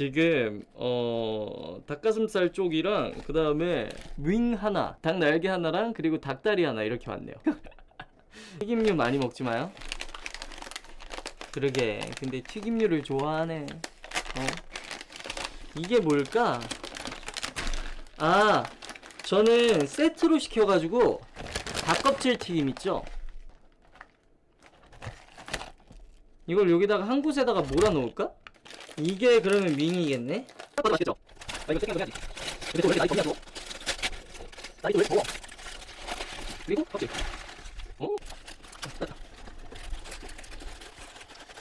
지금 어 닭가슴살 쪽이랑 그 다음에 윙 하나, 닭 날개 하나랑 그리고 닭다리 하나 이렇게 왔네요. 튀김류 많이 먹지 마요. 그러게. 근데 튀김류를 좋아하네. 어? 이게 뭘까? 아, 저는 세트로 시켜가지고 닭껍질 튀김 있죠? 이걸 여기다가 한 곳에다가 몰아 놓을까? 이게 그러면 윙이겠네? 봐도 맛있겠죠? 나 이거 세팅해서 해야지. 근데 이렇게 날이 더냐, 또? 날이 또왜 이렇게 더워? 그리고 껍질. 어? 됐다.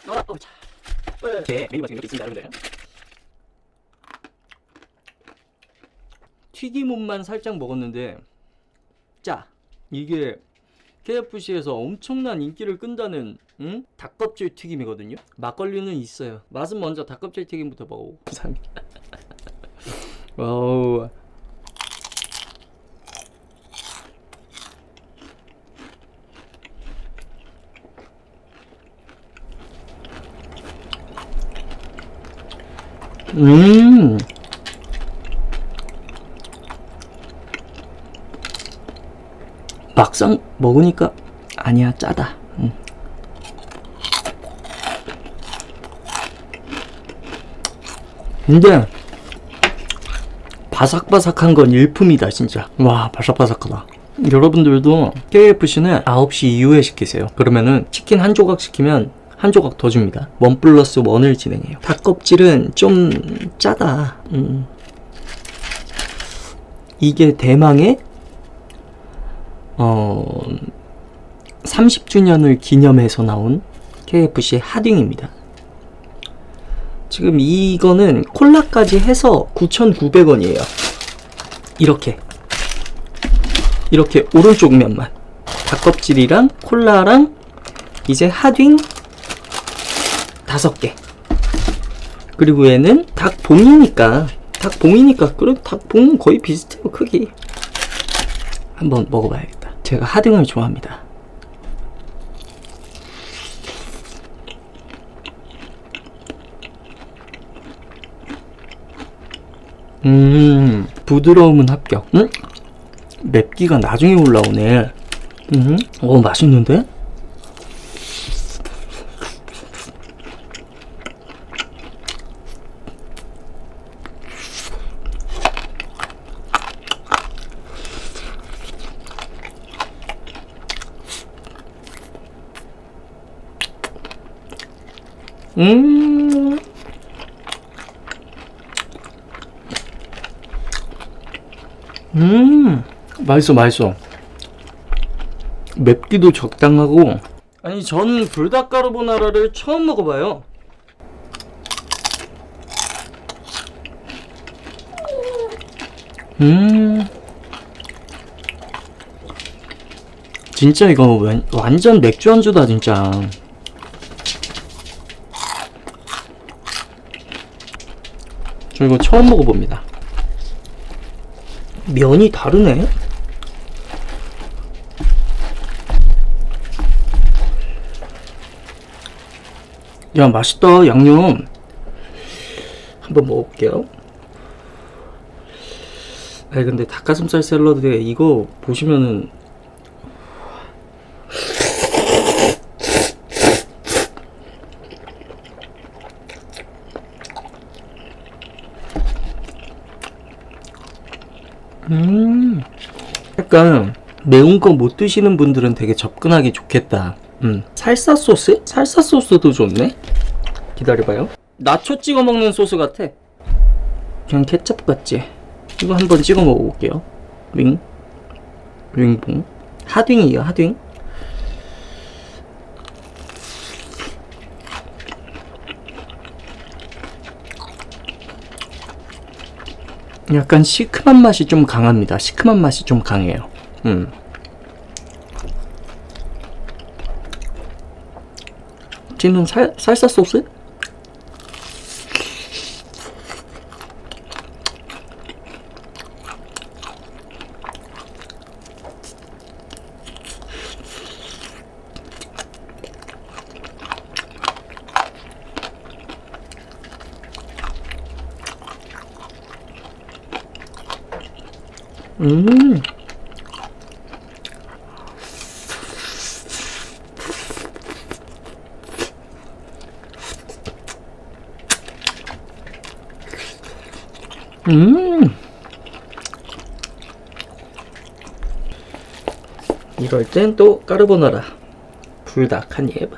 나와라, 어, 자. 이렇게 메뉴가 지금 이렇게 있습니다, 여러분들. 튀김옷만 살짝 먹었는데 짜 이게 KFC에서 엄청난 인기를 끈다는 응? 닭껍질 튀김이거든요? 막걸리는 있어요. 맛은 먼저 닭껍질 튀김부터 먹어보고. 감사합니다 와우. 음 막상 먹으니까 아니야 짜다. 음. 근데 바삭바삭한 건 일품이다 진짜. 와 바삭바삭하다. 여러분들도 KFC는 9시 이후에 시키세요. 그러면은 치킨 한 조각 시키면 한 조각 더 줍니다. 원 플러스 원을 진행해요. 닭껍질은 좀 짜다. 음. 이게 대망의 어, 30주년을 기념해서 나온 KFC 하딩입니다. 지금 이거는 콜라까지 해서 9,900원이에요. 이렇게. 이렇게 오른쪽 면만. 닭껍질이랑 콜라랑 이제 하딩 다섯 개. 그리고 얘는 닭봉이니까 닭봉이니까 그래 닭봉은 거의 비슷해요 크기. 한번 먹어봐야겠다. 제가 하등을 좋아합니다. 음, 부드러움은 합격. 음? 맵기가 나중에 올라오네. 음, 어, 맛있는데? 음. 음. 맛있어, 맛있어. 맵기도 적당하고. 아니, 저는 불닭가루보나라를 처음 먹어봐요. 음. 진짜 이거 완- 완전 맥주 안주다, 진짜. 저 이거 처음 먹어봅니다. 면이 다르네? 야, 맛있다, 양념. 한번 먹어볼게요. 아니, 근데 닭가슴살 샐러드에 이거 보시면은 음, 약간 매운 거 못 드시는 분들은 되게 접근하기 좋겠다. 음, 살사 소스? 살사 소스도 좋네. 기다려봐요. 나초 찍어 먹는 소스 같아. 그냥 케첩 같지. 이거 한번 찍어 먹어볼게요. 윙, 윙봉, 하딩이에요. 하딩. 약간 시큼한 맛이 좀 강합니다. 시큼한 맛이 좀 강해요. 음. 찌는 살, 살사 소스? 음. 음. 이럴 땐 또 까르보나라 불닭 한 입.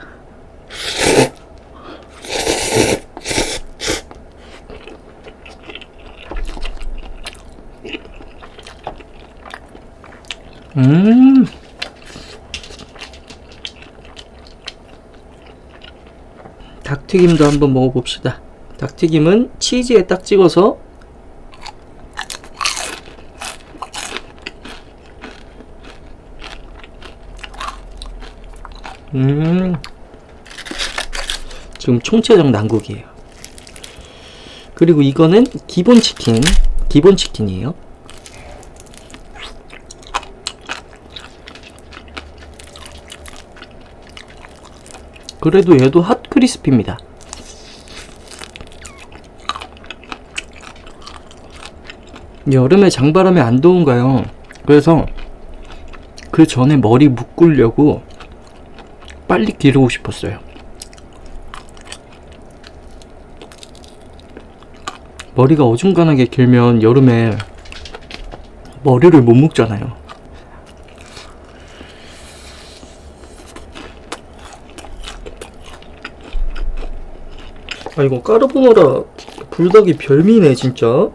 음. 닭튀김도 한번 먹어봅시다. 닭튀김은 치즈에 딱 찍어서 음. 지금 총체적 난국이에요. 그리고 이거는 기본 치킨, 기본 치킨이에요. 그래도 얘도 핫 크리스피입니다. 여름에 장바람에 안 더운가요? 그래서 그 전에 머리 묶으려고 빨리 기르고 싶었어요. 머리가 어중간하게 길면 여름에 머리를 못 묶잖아요. 아 이거 까르보나라 불닭이 별미네 진짜.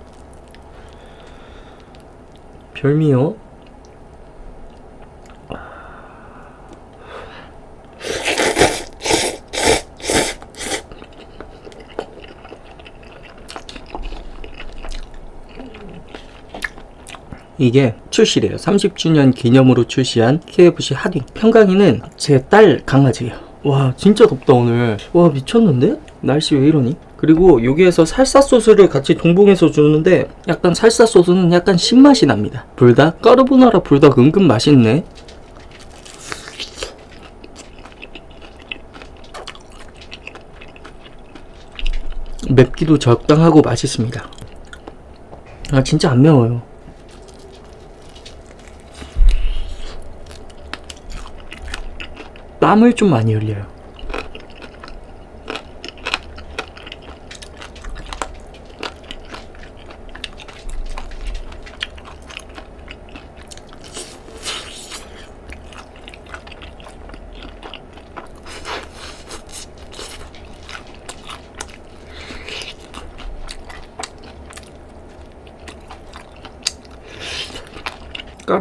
별미요? 이게 출시래요. 30주년 기념으로 출시한 KFC 핫윙. 평강이는 제 딸 강아지예요. 와 진짜 덥다 오늘. 와 미쳤는데? 날씨 왜 이러니? 그리고 여기에서 살사 소스를 같이 동봉해서 주는데 약간 살사 소스는 약간 신맛이 납니다. 불닭? 까르보나라 불닭 은근 맛있네. 맵기도 적당하고 맛있습니다. 아 진짜 안 매워요. 땀을 좀 많이 흘려요.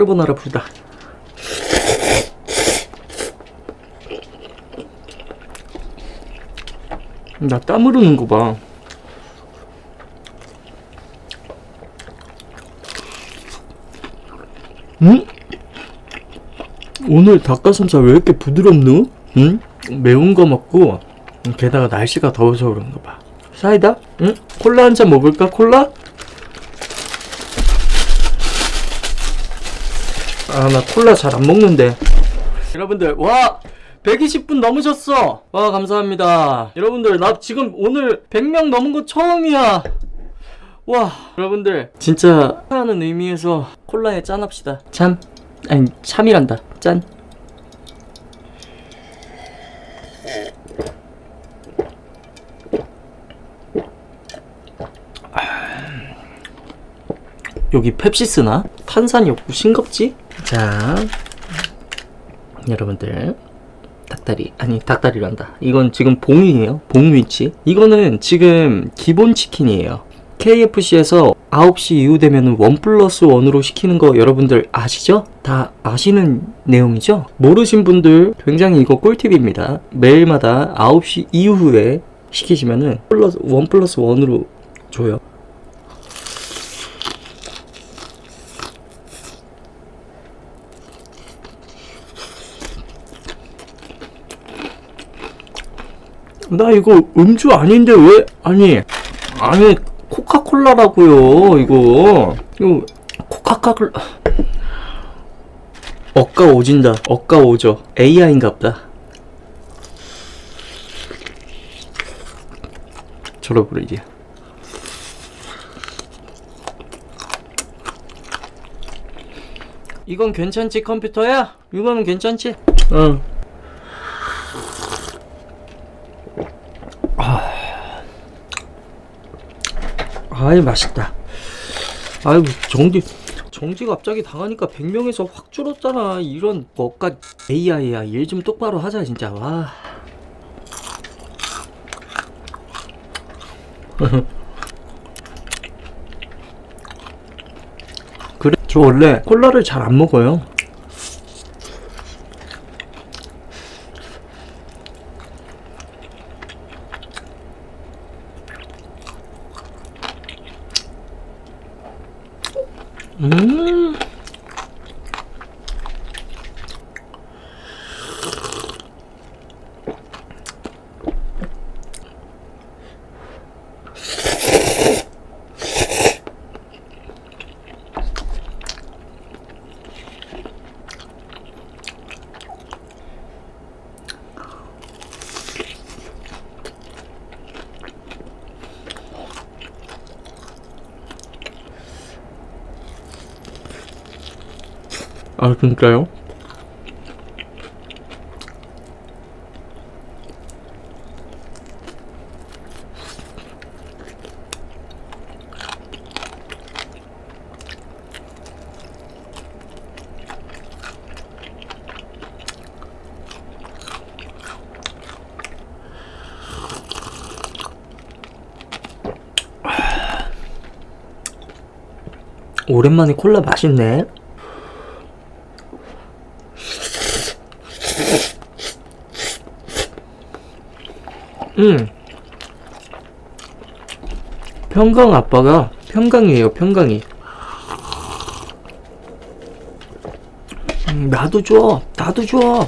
까르보나라 불닭. 나땀 흐르는 거 봐. 응? 오늘 닭가슴살 왜 이렇게 부드럽노? 응? 매운 거 먹고 게다가 날씨가 더워서 그런가 봐. 사이다? 응? 콜라 한 잔 먹을까? 콜라? 아, 나 콜라 잘 안 먹는데. 여러분들, 와! 120분 넘으셨어! 와, 감사합니다. 여러분들, 나 지금 오늘 100명 넘은 거 처음이야! 와, 여러분들, 진짜, 하는 의미에서 콜라에 짠합시다. 참. 아니, 참이란다. 짠. 여기 펩시 쓰나? 탄산이 없고 싱겁지? 자, 여러분들 닭다리 아니 닭다리란다. 이건 지금 봉이에요. 봉 위치. 이거는 지금 기본 치킨이에요. KFC에서 9시 이후 되면 원 플러스 원으로 시키는 거 여러분들 아시죠? 다 아시는 내용이죠? 모르신 분들 굉장히 이거 꿀팁입니다. 매일마다 9시 이후에 시키시면은 플러스 원 플러스 원으로 줘요. 나 이거 음주 아닌데 왜 아니 아니 코카콜라라고요 이거 이거 코카콜라 억가 오진다 억가 오죠 AI인갑다 저러버리지 이건 괜찮지 컴퓨터야? 이거는 괜찮지? 응. 아이 맛있다. 아이고 정지 정지 갑자기 당하니까 100명에서 확 줄었잖아. 이런 것까 AI야 일 좀 똑바로 하자 진짜. 와. 그래 저 원래 콜라를 잘 안 먹어요. 음. 아 진짜요? 오랜만에 콜라 맛있네. 음. 평강 아빠가 평강이에요, 평강이. 음, 나도 줘, 나도 줘.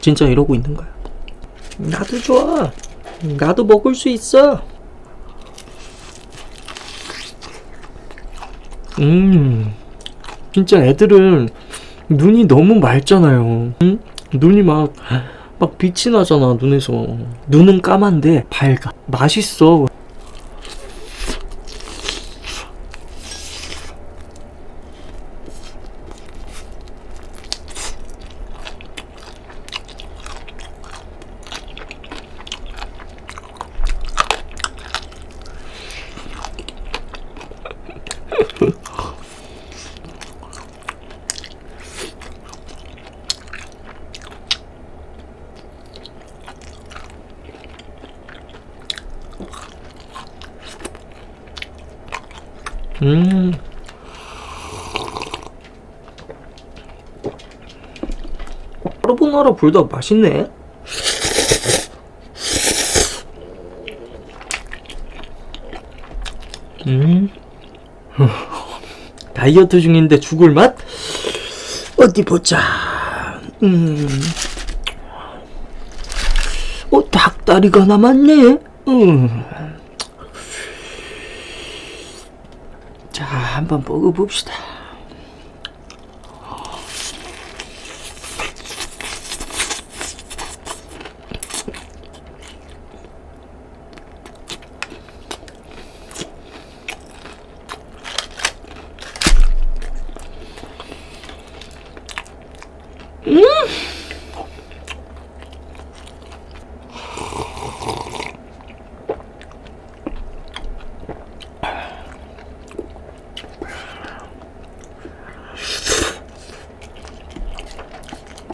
진짜 이러고 있는 거야. 나도 줘. 나도 먹을 수 있어. 음, 진짜 애들은 눈이 너무 맑잖아요. 응? 눈이 막, 막 빛이 나잖아, 눈에서. 눈은 까만데 밝아. 맛있어. 음. 까르보나라 불닭 맛있네. 음. 다이어트 중인데 죽을 맛? 어디 보자. 음. 어, 닭다리가 남았네. 음. 자, 한번 먹어봅시다.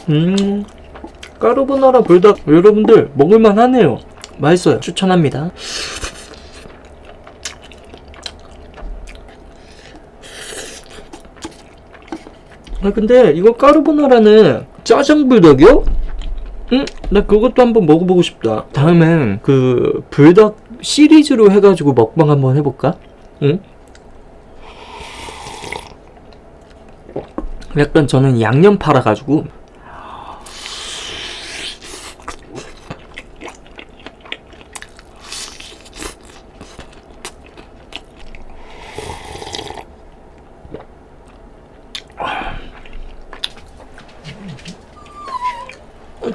음, 까르보나라 불닭 여러분들 먹을만 하네요. 맛있어요. 추천합니다. 아 근데 이거 까르보나라는 짜장 불닭이요? 응? 나 그것도 한번 먹어보고 싶다. 다음엔 그 불닭 시리즈로 해가지고 먹방 한번 해볼까? 응? 약간 저는 양념 팔아가지고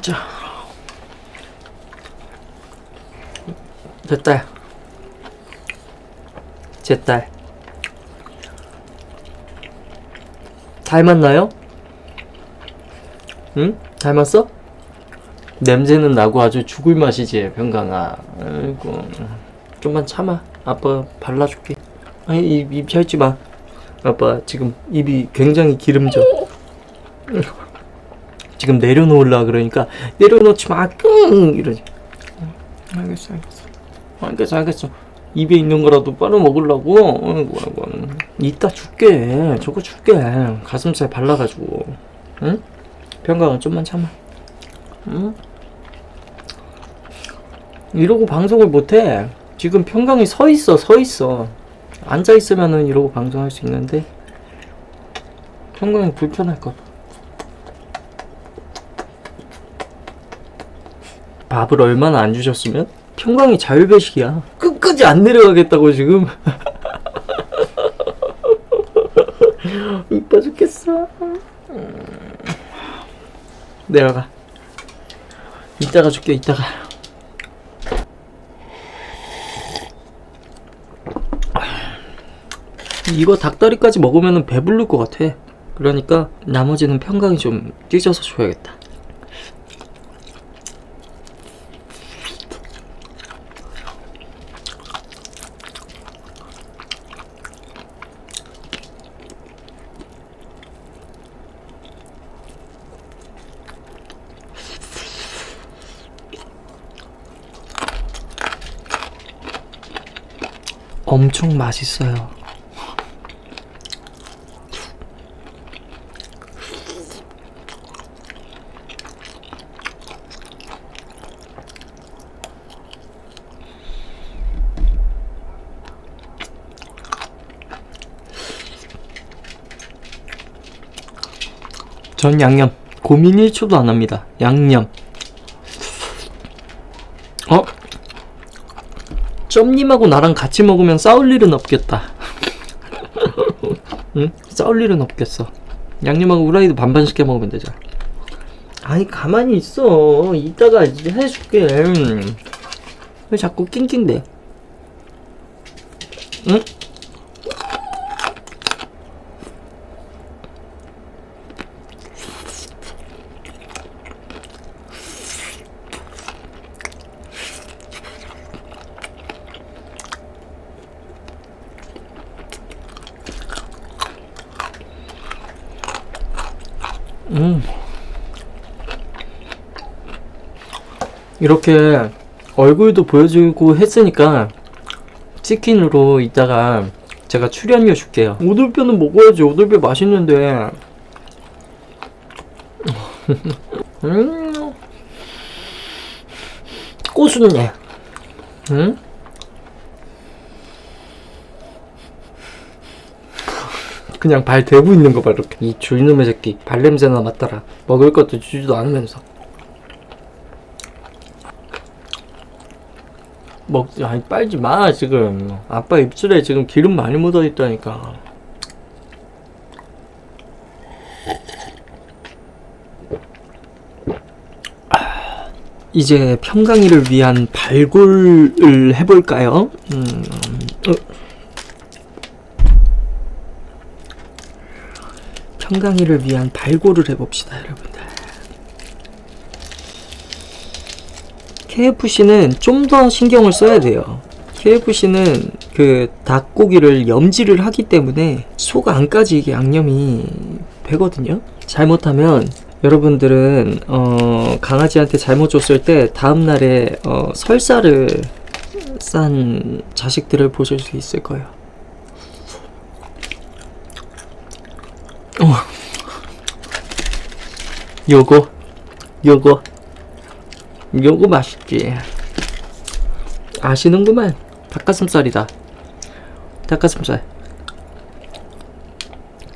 자 됐다 제 딸. 닮았나요? 응? 닮았어? 냄새는 나고 아주 죽을 맛이지 병강아. 아이고. 좀만 참아. 아빠 발라줄게. 아니 입, 입 찰지 마. 아빠 지금 입이 굉장히 기름져. 지금 내려놓으려 그러니까 내려놓지 마 끙! 이러지. 응, 알겠어 알겠어. 알겠어 알겠어 입에 있는 거라도 빨아 먹으려고? 아이고 아이고 이따 줄게. 저거 줄게. 가슴살 발라가지고. 응? 병강아 좀만 참아. 응? 이러고 방송을 못해. 지금 평강이 서 있어 서 있어. 앉아 있으면은 이러고 방송할 수 있는데. 평강이 불편할까 봐. 밥을 얼마나 안 주셨으면? 평강이 자율배식이야 끝까지 안 내려가겠다고 지금? 이뻐 죽겠어. 음. 내려가. 이따가 줄게 이따가. 이거 닭다리까지 먹으면 배부를 것 같아. 그러니까 나머지는 평강이 좀 찢어서 줘야겠다 엄청 맛있어요. 전 양념 고민 1초도 안 합니다. 양념 점님하고 나랑 같이 먹으면 싸울 일은 없겠다. 응? 싸울 일은 없겠어. 양념하고 후라이드 반반 시켜 먹으면 되잖아. 아니 가만히 있어. 이따가 해줄게. 음. 왜 자꾸 낑낑대 이렇게 얼굴도 보여주고 했으니까 치킨으로 이따가 제가 출연료 줄게요. 오돌뼈는 먹어야지. 오돌뼈 맛있는데. 음. 고순네. 응? 그냥 발 대고 있는 거 봐 이렇게 이 줄놈의 새끼 발냄새나 맡더라 먹을 것도 주지도 않으면서 먹지 아니 빨지 마 지금 아빠 입술에 지금 기름 많이 묻어 있다니까 아, 이제 평강이를 위한 발굴을 해볼까요? 음, 어. 평강이를 위한 발굴을 해봅시다, 여러분 KFC는 좀 더 신경을 써야 돼요. KFC는 그 닭고기를 염지를 하기 때문에 속 안까지 이게 양념이 배거든요. 잘못하면 여러분들은 어, 강아지한테 잘못 줬을 때 다음 날에 어, 설사를 싼 자식들을 보실 수 있을 거예요. 어. 요거 요거 요거 맛있지. 아시는구만. 닭가슴살이다. 닭가슴살.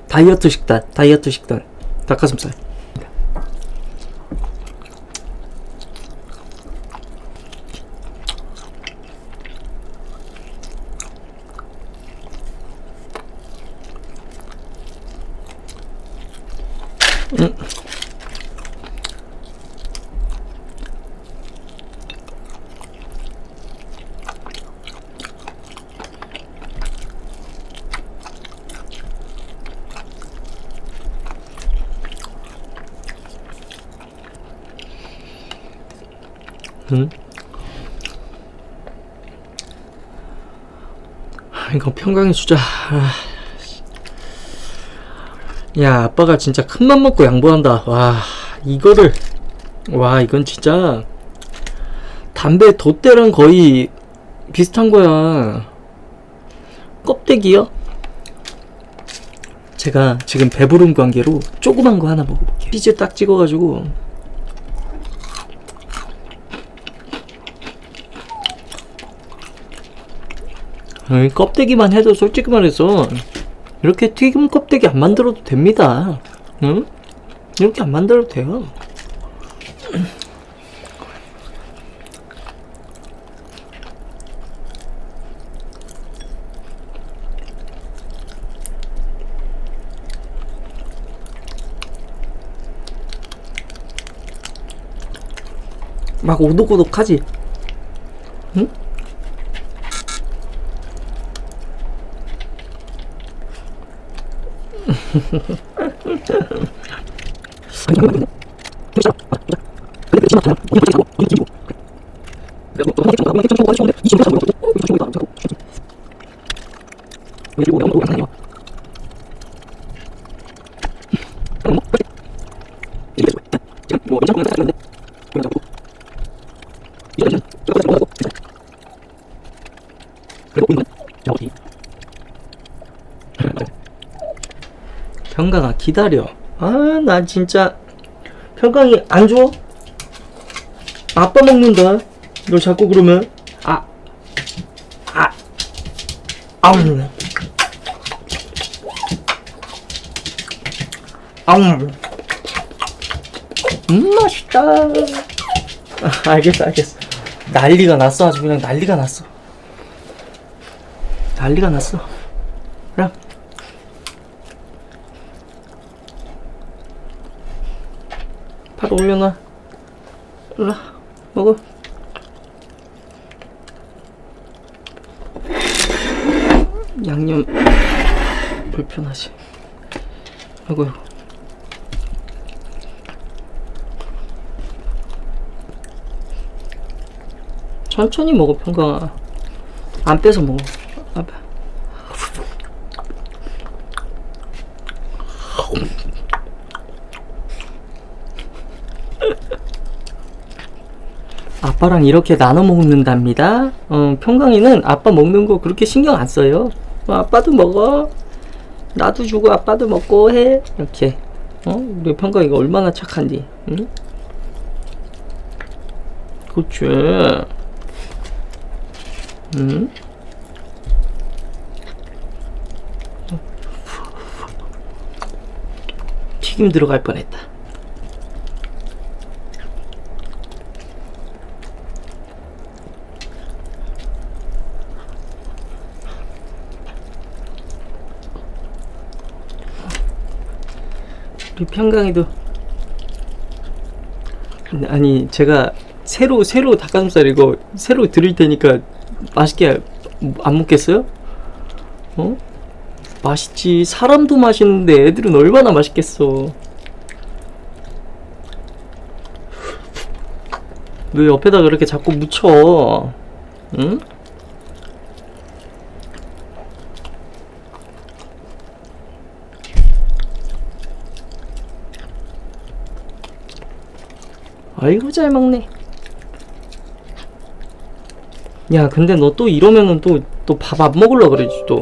다이어트 식단 다이어트 식단. 닭가슴살 응? 아, 이거 평강의 주자. 아, 야, 아빠가 진짜 큰맘 먹고 양보한다. 와, 이거를. 와, 이건 진짜. 담배 돛대랑 거의 비슷한 거야. 껍데기요? 제가 지금 배부른 관계로 조그만 거 하나 먹어볼게요. 치즈 딱 찍어가지고. 껍데기만 해도 솔직히 말해서 이렇게 튀김 껍데기 안 만들어도 됩니다. 응? 이렇게 안 만들어도 돼요. 막 오독오독하지? 응? 평강아 기다려. 아 나 진짜 평강이 안 줘? 아빠 먹는다. 너 자꾸 그러면 아 아. 아우. 아우. 음 맛있다. 아, 알겠어 알겠어. 난리가 났어 아주 그냥 난리가 났어. 난리가 났어. 바로 올려놔. 일로 먹어. 양념 불편하지. 아이고. 천천히 먹어 평강아. 안 빼서 먹어. 아, 아빠랑 이렇게 나눠 먹는답니다. 어, 평강이는 아빠 먹는 거 그렇게 신경 안 써요. 어, 아빠도 먹어. 나도 주고 아빠도 먹고 해. 이렇게. 어? 우리 평강이가 얼마나 착한디. 응? 그치. 응? 튀김 들어갈 뻔했다. 우리 평강이도 아니 제가 새로 새로 닭가슴살 이거 새로 드릴 테니까 맛있게 안 먹겠어요? 어? 맛있지 사람도 맛있는데 애들은 얼마나 맛있겠어 왜 옆에다 그렇게 자꾸 묻혀 응? 아이고 잘 먹네. 야 근데 너 또 이러면은 또 또 밥 안 먹을라 그러지 또.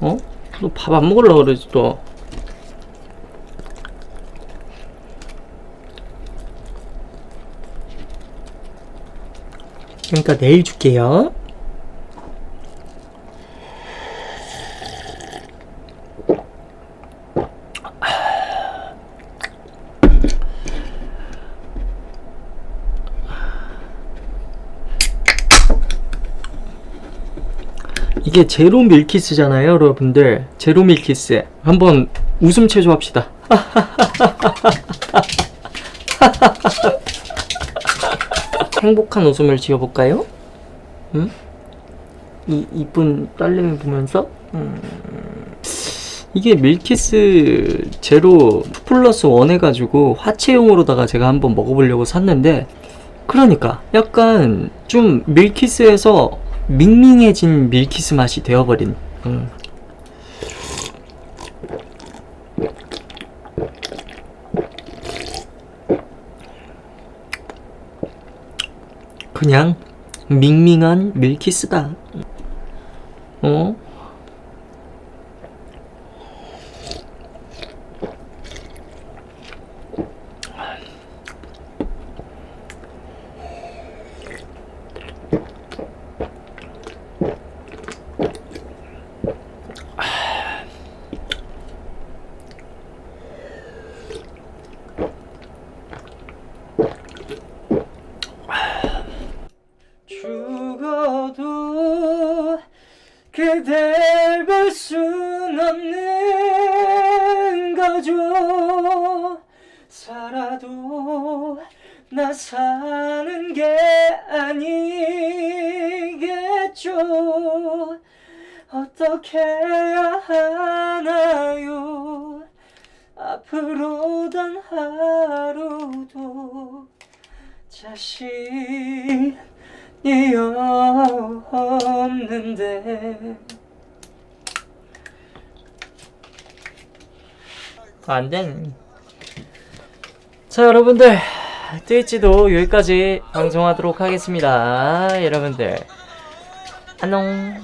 어? 너 밥 안 먹을라 그러지 또. 그러니까 내일 줄게요. 이게 제로 밀키스잖아요, 여러분들. 제로 밀키스. 한번 웃음 체조합시다. 행복한 웃음을 지어볼까요? 응? 이 이쁜 딸내미 보면서 음, 이게 밀키스 제로 플러스 원 해가지고 화채용으로다가 제가 한번 먹어보려고 샀는데 그러니까 약간 좀 밀키스에서 밍밍해진 밀키스 맛이 되어버린. 음. 그냥 밍밍한 밀키스다. 어? 죽어도 그댈 볼 순 없는 거죠. 살아도 나 사는 게 아니겠죠. 어떻게 해야 하나요? 앞으로 단 하루도 자신 이 없는데. 안돼 자 여러분들. 트위치도 여기까지 방송하도록 하겠습니다. 여러분들. 안녕